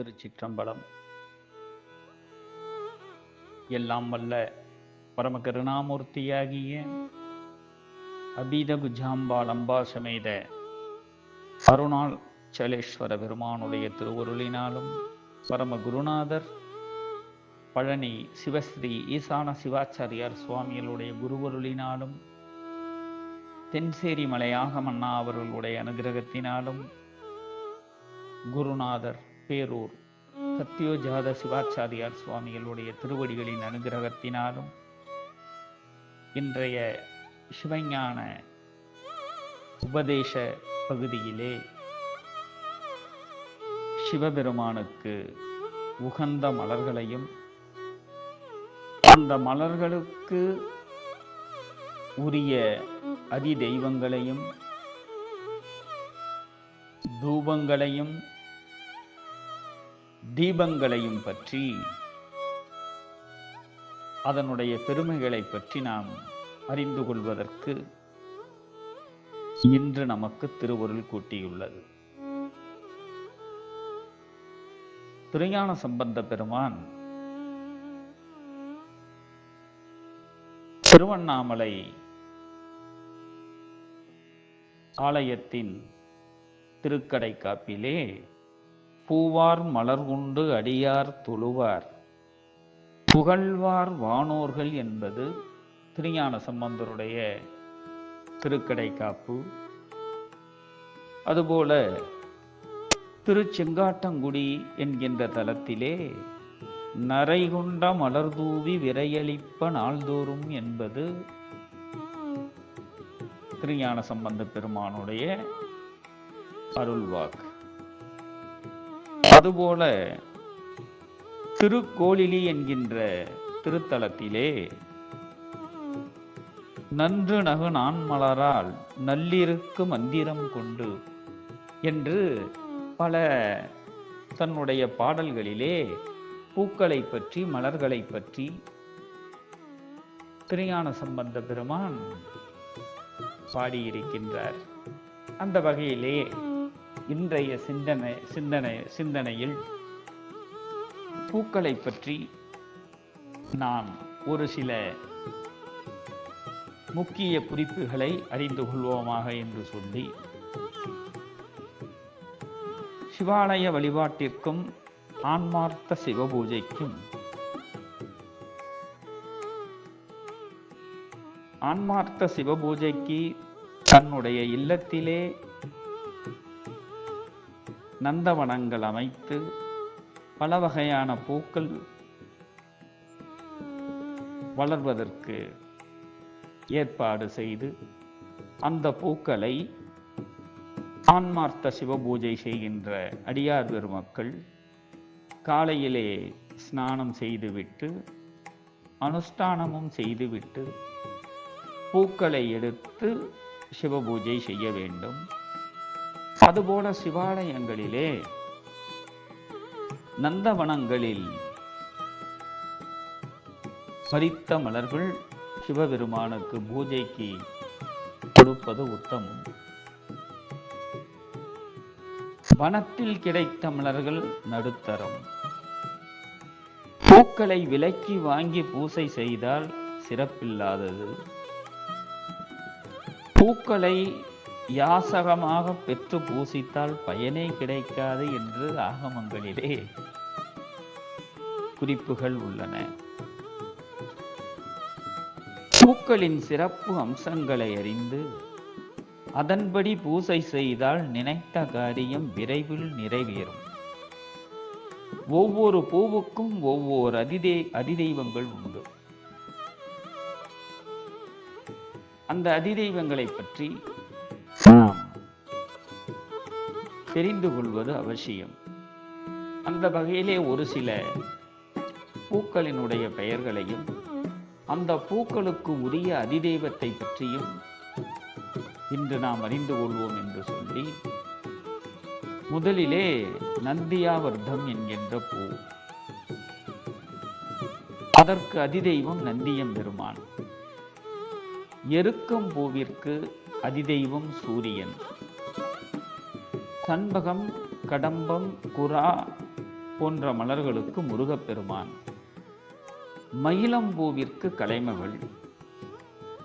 திருச்சிற்றம்பலம். எல்லாம் வல்ல பரம கருணாமூர்த்தியாகிய அபீத குஜாம்பாள் அம்பா சமேத அருணாள் சலேஸ்வர பெருமானுடைய திருவருளினாலும் பரம குருநாதர் பழனி சிவஸ்ரீ ஈசான சிவாச்சாரியார் சுவாமிகளுடைய குருவருளினாலும் தென்சேரி மலையாக மன்னா அவர்களுடைய அனுகிரகத்தினாலும் குருநாதர் பேரூர். சத்யோஜாத சிவாச்சாரியார் சுவாமிகளுடைய திருவடிகளின் அனுகிரகத்தினாலும் இன்றைய சிவஞான உபதேச பகுதியிலே சிவபெருமானுக்கு உகந்த மலர்களையும் அந்த மலர்களுக்கு உரிய அதி தெய்வங்களையும் தூபங்களையும் தீபங்களையும் பற்றி அதனுடைய பெருமைகளை பற்றி நாம் அறிந்து கொள்வதற்கு இன்று நமக்கு திருவருள் கூட்டியுள்ளது. திருஞான சம்பந்த பெருமான் திருவண்ணாமலை ஆலயத்தின் திருக்கடை காப்பிலே பூவார் மலர்குண்டு அடியார் தொழுவார். புகழ்வார் வானோர்கள் என்பது திருஞான சம்பந்தருடைய திருக்கடைக்காப்பு. அதுபோல திருச்செங்காட்டங்குடி என்கின்ற தலத்திலே நரைகுண்ட மலர்தூவி விரையளிப்ப நாள்தோறும் என்பது திருஞான சம்பந்த பெருமானுடைய அருள்வாக்கு. அதுபோல திருக்கோளிலி என்கின்ற திருத்தலத்திலே நன்று நகு நான்மலரால் நல்லிருக்கு மந்திரம் கொண்டு என்று பல தன்னுடைய பாடல்களிலே பூக்களை பற்றி மலர்களை பற்றி திருஞான சம்பந்த பெருமான் பாடியிருக்கின்றார். அந்த வகையிலே இன்றைய சிந்தனை சிந்தனை சிந்தனையில் பூக்களை பற்றி நாம் ஒரு சில முக்கிய குறிப்புகளை அறிந்து கொள்வோமாக என்று சொல்லி சிவாலய வழிபாட்டிற்கும் ஆன்மார்த்த சிவபூஜைக்கும் ஆன்மார்த்த சிவபூஜைக்கு தன்னுடைய இல்லத்திலே நந்தவனங்கள் அமைத்து பல வகையான பூக்கள் வளர்வதற்கு ஏற்பாடு செய்து அந்த பூக்களை ஆன்மார்த்த சிவபூஜை செய்கின்ற அடியார் பெருமக்கள் காலையிலே ஸ்நானம் செய்துவிட்டு அனுஷ்டானமும் செய்துவிட்டு பூக்களை எடுத்து சிவபூஜை செய்ய வேண்டும். அதுபோல சிவாலயங்களிலே நந்தவனங்களில் பறித்த மலர்கள் சிவபெருமானுக்கு பூஜைக்கு கொடுப்பது உத்தமம். வனத்தில் கிடைத்த மலர்கள் நடுத்தரம். பூக்களை விலக்கி வாங்கி பூசை செய்தால் சிறப்பில்லாதது. பூக்களை யாசகமாக பெற்று பூசித்தால் பயனே கிடைக்காது என்று ஆகமங்களிலே குறிப்புகள் உள்ளன. பூக்களின் சிறப்பு அம்சங்களை அறிந்து அதன்படி பூசை செய்தால் நினைத்த காரியம் விரைவில் நிறைவேறும். ஒவ்வொரு பூவுக்கும் ஒவ்வொரு அதிதே அதிதெய்வங்கள் உண்டு. அந்த அதிதெய்வங்களை பற்றி நாம் தெரிந்து கொள்வது அவசியம். அந்த வகையிலே ஒரு சில பூக்களினுடைய பெயர்களையும் அந்த பூக்களுக்கு உரிய அதிதெய்வத்தை பற்றியும் இன்று நாம் அறிந்து கொள்வோம் என்று சொல்லி முதலிலே நந்தியாவர்த்தம் என்கின்ற பூ. அதற்கு அதிதெய்வம் நந்தியம் பெருமான். எருக்கம் பூவிற்கு அதிதெய்வம் சூரியன். சண்பகம் கடம்பம் குரா போன்ற மலர்களுக்கு முருகப்பெருமான். மயிலம்பூவிற்கு கலைமகள்.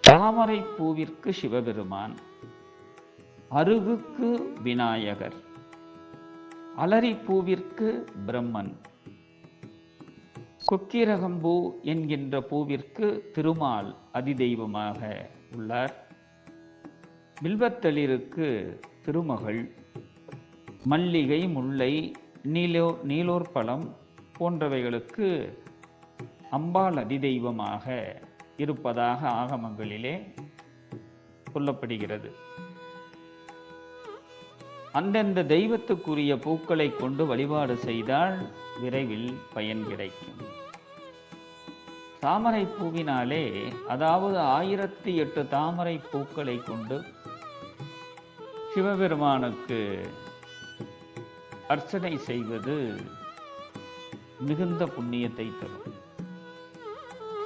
தாமரை பூவிற்கு சிவபெருமான். அருகுக்கு விநாயகர். அலரி பூவிற்கு பிரம்மன். கொக்கிரகம்பூ என்கின்ற பூவிற்கு திருமால் அதிதெய்வமாக உள்ளார். வில்வத்தளிருக்கு திருமகள் மல்லிகை முல்லை நீலோ நீலோர் பழம் போன்றவைகளுக்கு அம்பாள் அதிதெய்வமாக இருப்பதாக ஆகமங்களிலே சொல்லப்படுகிறது. அந்தந்த தெய்வத்துக்குரிய பூக்களை கொண்டு வழிபாடு செய்தால் விரைவில் பயன் கிடைக்கும். தாமரை பூவினாலே அதாவது ஆயிரத்தி எட்டு தாமரை பூக்களை கொண்டு சிவபெருமானுக்கு அர்ச்சனை செய்வது மிகுந்த புண்ணியத்தை தரும்.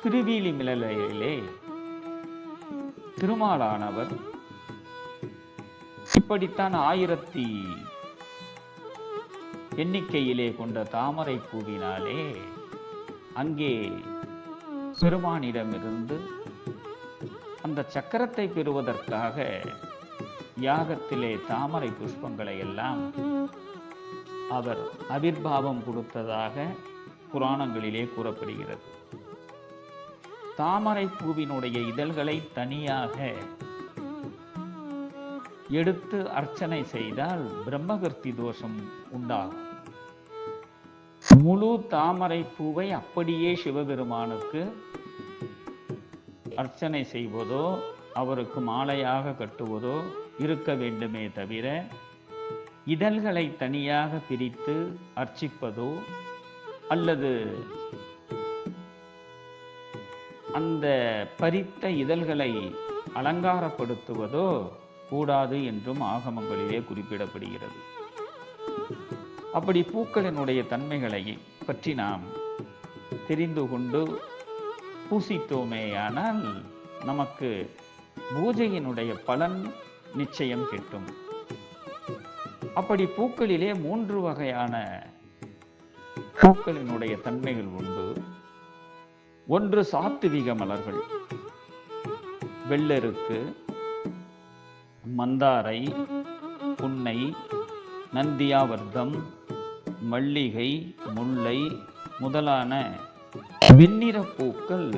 திருவீலி மிளலையிலே திருமாலானவர் இப்படித்தான் ஆயிரத்தி எண்ணிக்கையிலே கொண்ட தாமரை பூவினாலே அங்கே பெருமானிடமிருந்து அந்த சக்கரத்தை பெறுவதற்காக யாகத்திலே தாமரை புஷ்பங்களை எல்லாம் அவர் அவிர்பாவம் கொடுத்ததாக புராணங்களிலே கூறப்படுகிறது. தாமரை பூவினுடைய இதழ்களை தனியாக எடுத்து அர்ச்சனை செய்தால் பிரம்மகர்த்தி தோஷம் உண்டாகும். முழு தாமரை பூவை அப்படியே சிவபெருமானுக்கு அர்ச்சனை செய்வதோ அவருக்கு மாலையாக கட்டுவதோ இருக்க வேண்டுமே தவிர இதழ்களை தனியாக பிரித்து அர்ச்சிப்பதோ அல்லது அந்த பறித்த இதழ்களை அலங்காரப்படுத்துவதோ கூடாது என்றும் ஆகமங்களிலே குறிப்பிடப்படுகிறது. அப்படி பூக்களினுடைய தன்மைகளை பற்றி நாம் தெரிந்து கொண்டு பூசித்தோமேயானால் நமக்கு பூஜையினுடைய பலன் நிச்சயம் கிட்டும். அப்படி பூக்களிலே மூன்று வகையான பூக்களினுடைய தன்மைகள் உண்டு. ஒன்று சாத்துவிக மலர்கள். வெள்ளருக்கு மந்தாரை புன்னை நந்தியாவர்த்தம் மல்லிகை முல்லை முதலான வெண்ணிற பூக்கள்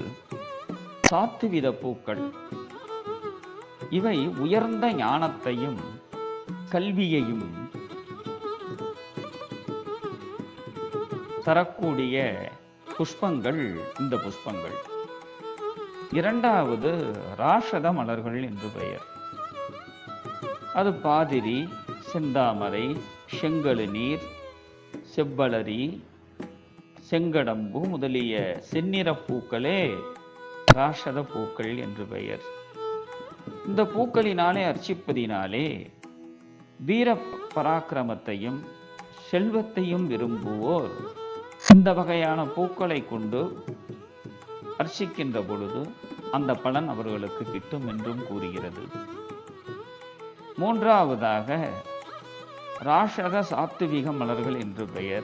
சாத்துவித பூக்கள். இவை உயர்ந்த ஞானத்தையும் கல்வியையும் தரக்கூடிய புஷ்பங்கள் இந்த புஷ்பங்கள். இரண்டாவது ராஷத மலர்கள் என்று பெயர். அது பாதிரி செந்தாமரை செங்கழு நீர் செவ்வளரி செங்கடம்பு முதலிய செந்நிற பூக்களே ராஷத பூக்கள் என்று பெயர். இந்த பூக்களினாலே அர்ச்சிப்பதினாலே வீர பராக்கிரமத்தையும் செல்வத்தையும் விரும்புவோர் இந்த வகையான பூக்களை கொண்டு அர்ச்சிக்கின்ற பொழுது அந்த பலன் அவர்களுக்கு கிட்டும் என்றும் கூறுகிறது. மூன்றாவதாக ராஷக சாத்துவிக மலர்கள் என்று பெயர்.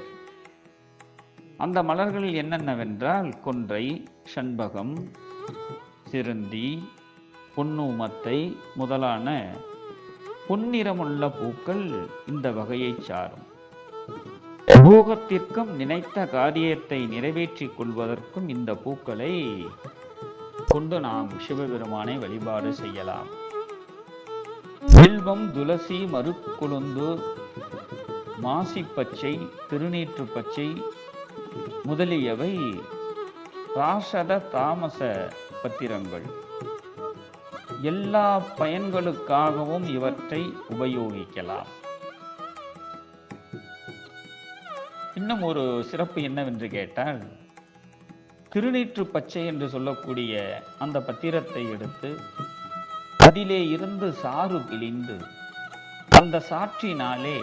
அந்த மலர்களில் என்னென்னவென்றால் கொன்றை சண்பகம் சிறுந்தி பொன்னூமத்தை முதலான பொன்னிறமுள்ள பூக்கள் இந்த வகையைச் சாரும். போகத்திற்கும் நினைத்த காரியத்தை நிறைவேற்றிக் கொள்வதற்கும் இந்த பூக்களை கொண்டு நாம் சிவபெருமானை வழிபாடு செய்யலாம். செல்வம் துளசி மறுக்குழுந்து மாசி பச்சை திருநீற்று பச்சை முதலியவை ராசத தாமச பத்திரங்கள். எல்லா பயன்களுக்காகவும் இவற்றை உபயோகிக்கலாம். இன்னும் ஒரு சிறப்பு என்னவென்று கேட்டால் திருநீற்று பச்சை என்று சொல்லக்கூடிய அந்த பத்திரத்தை எடுத்து அதிலே இருந்து சாறு பிழிந்து அந்த சாற்றினாலே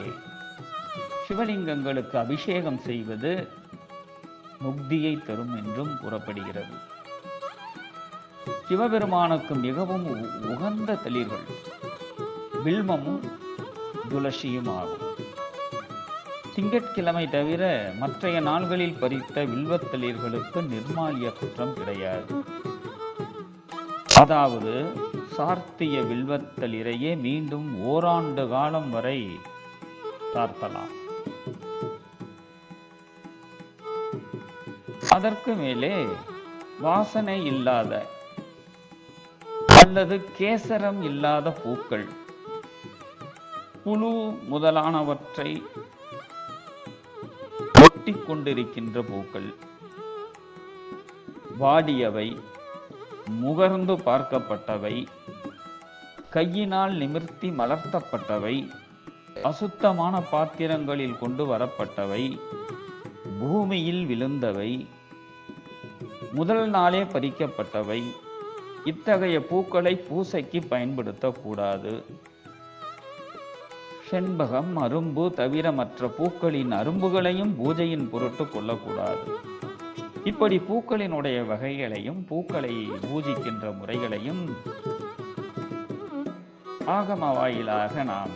சிவலிங்கங்களுக்கு அபிஷேகம் செய்வது முக்தியை தரும் என்றும் கூறப்படுகிறது. சிவபெருமானுக்கு மிகவும் உகந்த தளிர்கள். வில்மமும் துளசியும் ஆகும். திங்கட்கிழமை தவிர மற்றைய நாள்களில் பறித்த வில்வத்தளிர்களுக்கு நிர்மாலிய குற்றம் கிடையாது. அதாவது சார்த்திய வில்வத்தளிரையே மீண்டும் ஓராண்டு காலம் வரை சார்த்தலாம். அதற்கு மேலே வாசனை இல்லாத அல்லது கேசரம் இல்லாத பூக்கள். புழு முதலானவற்றை ஒட்டி கொண்டிருக்கின்ற பூக்கள். வாடியவை முகர்ந்து பார்க்கப்பட்டவை கையினால் நிமிர்த்தி மலர்த்தப்பட்டவை அசுத்தமான பாத்திரங்களில் கொண்டு வரப்பட்டவை பூமியில் விழுந்தவை முதல் நாளே பறிக்கப்பட்டவை இத்தகைய பூக்களை பூசைக்கு பயன்படுத்தக்கூடாது. செண்பகம் அரும்பு தவிர மற்ற பூக்களின் அரும்புகளையும் பூஜையின் பொருட்டு கொள்ளக்கூடாது. இப்படி பூக்களினுடைய வகைகளையும் பூக்களை பூஜிக்கின்ற முறைகளையும் ஆகம வாயிலாக நாம்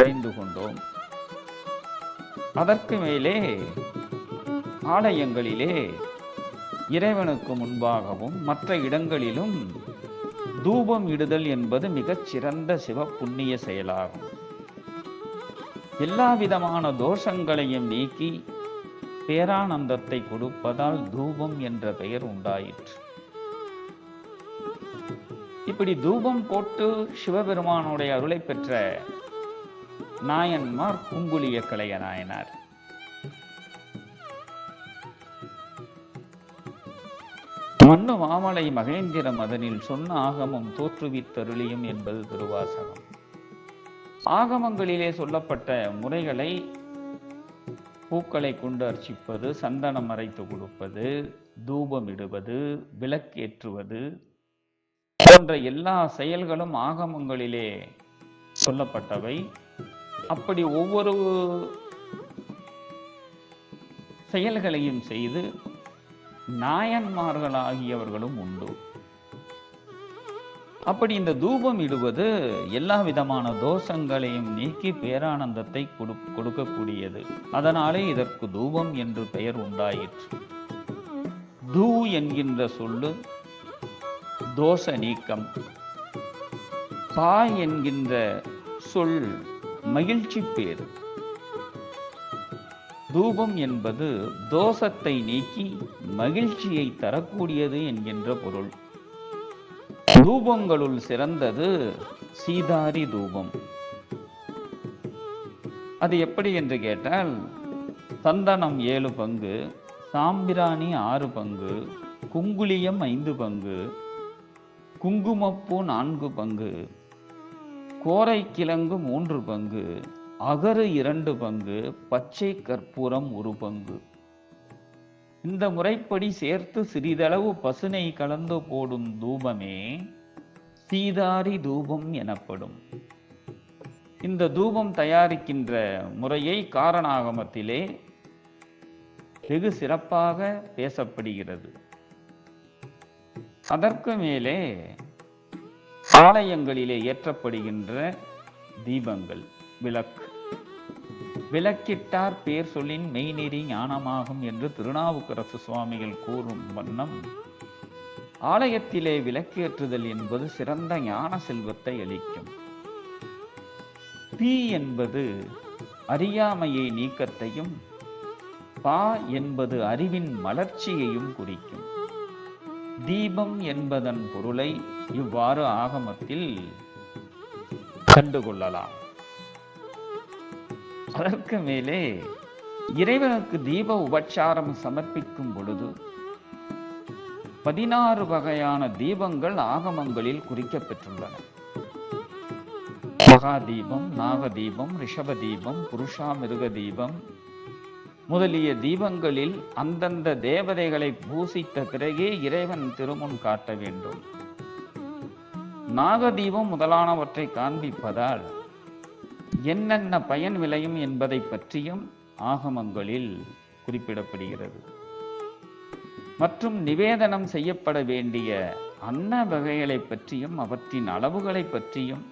அறிந்து கொண்டோம். அதற்கு மேலே ஆலயங்களிலே இறைவனுக்கு முன்பாகவும் மற்ற இடங்களிலும் தூபம் இடுதல் என்பது மிகச் சிறந்த சிவ புண்ணிய செயலாகும். எல்லா விதமான தோஷங்களையும் நீக்கி பேரானந்தத்தை கொடுப்பதால் தூபம் என்ற பெயர் உண்டாயிற்று. இப்படி தூபம் போட்டு சிவபெருமானுடைய அருளை பெற்ற நாயன்மார் குங்குலிய கலைய நாயனார் மண்ணு மாமலை மகேந்திர மதனில் சொன்ன ஆகமம் தோற்றுவித்தருளியும் என்பது திருவாசகம். ஆகமங்களிலே சொல்லப்பட்ட முறைகளை பூக்களை கொண்டு அர்ச்சிப்பது சந்தனம் அரைத்து கொடுப்பது தூபம் இடுவது விளக்கேற்றுவது போன்ற எல்லா செயல்களும் ஆகமங்களிலே சொல்லப்பட்டவை. அப்படி ஒவ்வொரு செயல்களையும் செய்து நாயன்மார்களாகியவர்களும் உண்டு. அப்படி இந்த தூபம் இடுவது எல்லா விதமான தோஷங்களையும் நீக்கி பேரானந்தத்தை கொடு- கொடுக்கக்கூடியது. அதனாலே இதற்கு தூபம் என்று பெயர் உண்டாயிற்று. தூ என்கின்ற சொல்லு தோஷ நீக்கம். பா என்கின்ற சொல் மகிழ்ச்சி பேர் தூபம் என்பது தோஷத்தை நீக்கி மகிழ்ச்சியை தரக்கூடியது என்கின்ற பொருள். தூபங்களுள் சிறந்தது சீதாரி தூபம். அது எப்படி என்று கேட்டால் சந்தனம் ஏழு பங்கு சாம்பிராணி ஆறு பங்கு குங்குளியம் ஐந்து பங்கு குங்குமப்பூ நான்கு பங்கு கோரைக்கிழங்கு மூன்று பங்கு அகரு இரண்டு பங்கு பச்சை கற்பூரம் ஒரு பங்கு. இந்த முறைப்படி சேர்த்து சிறிதளவு பசுனை கலந்து போடும் தூபமே சீதாரி தூபம் எனப்படும். இந்த தூபம் தயாரிக்கின்ற முறையை காரணாகமத்திலே வெகு சிறப்பாக பேசப்படுகிறது. அதற்கு மேலே ஆலயங்களிலே ஏற்றப்படுகின்ற தீபங்கள். விளக்கு. விளக்கிட்டார் பேர் சொல்லின் மெய்நெறி ஞானமாகும் என்று திருநாவுக்கரசு சுவாமிகள் கூறும் வண்ணம் ஆலயத்திலே விளக்கேற்றுதல் என்பது சிறந்த ஞான செல்வத்தை அளிக்கும். தீ என்பது அறியாமையை நீக்கத்தையும் பா என்பது அறிவின் மலர்ச்சியையும் குறிக்கும். தீபம் என்பதன் பொருளை இவ்வாறு ஆகமத்தில் கண்டுகொள்ளலாம். அதற்கு மேலே இறைவனுக்கு தீப உபச்சாரம் சமர்ப்பிக்கும் பொழுது பதினாறு வகையான தீபங்கள் ஆகமங்களில் குறிக்கப்பெற்றுள்ளன. மகா தீபம் நாக தீபம் ரிஷப தீபம் புருஷா மிருக தீபம் முதலிய தீபங்களில் அந்தந்த தேவதைகளை பூசித்த பிறகே இறைவன் திருமுன் காட்ட வேண்டும். நாகதீபம் முதலானவற்றை காண்பிப்பதால் என்னென்ன பயன் விளையும் என்பதை பற்றியும் ஆகமங்களில் குறிப்பிடப்படுகிறது. மற்றும் நிவேதனம் செய்யப்பட வேண்டிய அன்ன வகைகளை பற்றியும் அவற்றின் அளவுகளை பற்றியும்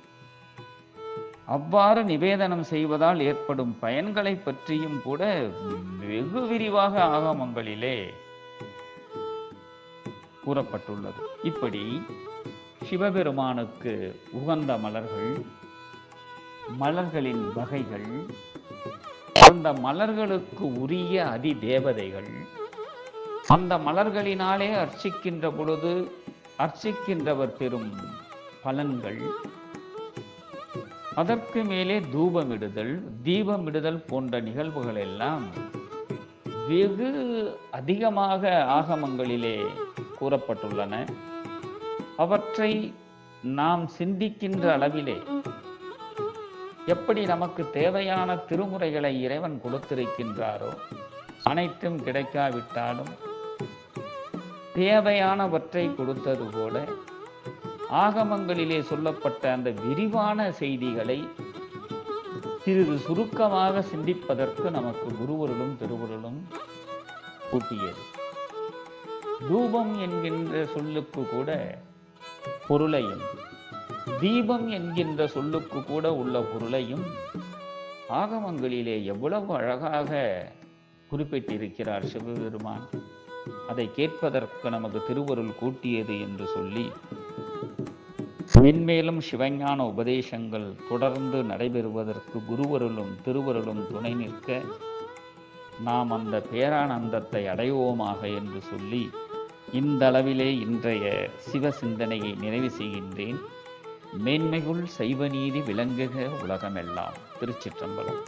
அவ்வாறு நிவேதனம் செய்வதால் ஏற்படும் பயன்களை பற்றியும் கூட வெகு விரிவாக ஆகமங்களிலே கூறப்பட்டுள்ளது. இப்படி சிவபெருமானுக்கு உகந்த மலர்கள் மலர்களின் வகைகள் அந்த மலர்களுக்கு உரிய அதி தேவதைகள் அந்த மலர்களினாலே அர்ச்சிக்கின்ற பொழுது அர்ச்சிக்கின்றவர் பெறும் பலன்கள். அதற்கு மேலே தூபமிடுதல் தீபமிடுதல் போன்ற நிகழ்வுகள் எல்லாம் வெகு அதிகமாக ஆகமங்களிலே கூறப்பட்டுள்ளன. அவற்றை நாம் சிந்திக்கின்ற அளவிலே எப்படி நமக்கு தேவையான திருமுறைகளை இறைவன் கொடுத்திருக்கின்றாரோ அனைத்தும் கிடைக்காவிட்டாலும் தேவையானவற்றை கொடுத்தது போல ஆகமங்களிலே சொல்லப்பட்ட அந்த விரிவான செய்திகளை சிறிது சுருக்கமாக சிந்திப்பதற்கு நமக்கு குருவருளும் திருவருளும் கூட்டியது. தூபம் என்கின்ற சொல்லுக்கு கூட பொருளையும் தீபம் என்கின்ற சொல்லுக்கு கூட உள்ள பொருளையும் ஆகமங்களிலே எவ்வளவு அழகாக குறிப்பிட்டிருக்கிறார் சிவபெருமான். அதை கேட்பதற்கு நமக்கு திருவருள் கூட்டியது என்று சொல்லி மென்மேலும் சிவஞான உபதேசங்கள் தொடர்ந்து நடைபெறுவதற்கு குருவருளும் திருவருளும் துணை நிற்க நாம் அந்த பேரானந்தத்தை அடைவோமாக என்று சொல்லி இந்த அளவிலே இன்றைய சிவ சிந்தனையை நிறைவு செய்கின்றேன். மேன்மைகுள் செய்வநீதி விளங்குக உலகமெல்லாம். திருச்சிற்றம்பலம்.